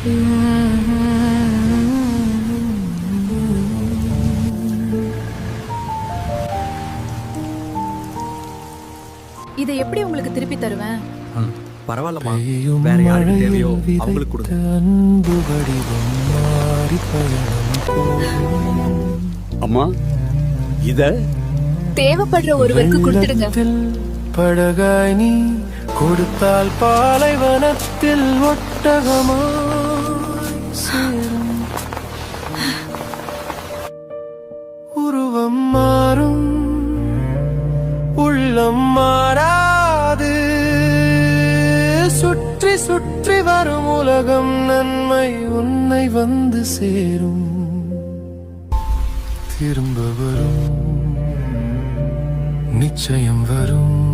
இதை எப்படி உங்களுக்கு திருப்பி தருவேன்? பரவாயில்லம்மா. வேற யாருக்கு தேவையோ அவங்களுக்கு கொடுங்க. அன்பு வடிவம் மாறி பயணம் போகும். அம்மா இத? தேவைப்படுற ஒருவருக்கு கொடுத்துடுங்க. படகாய் நீ கொடுத்தால் பாலைவனத்தில் ஒட்டகமாய் உள்ளம் மாறாது. சுற்றி சுற்றி வரும் உலகம் நன்மை உன்னை வந்து சேரும். திரும்ப வரும். நிச்சயம் வரும்.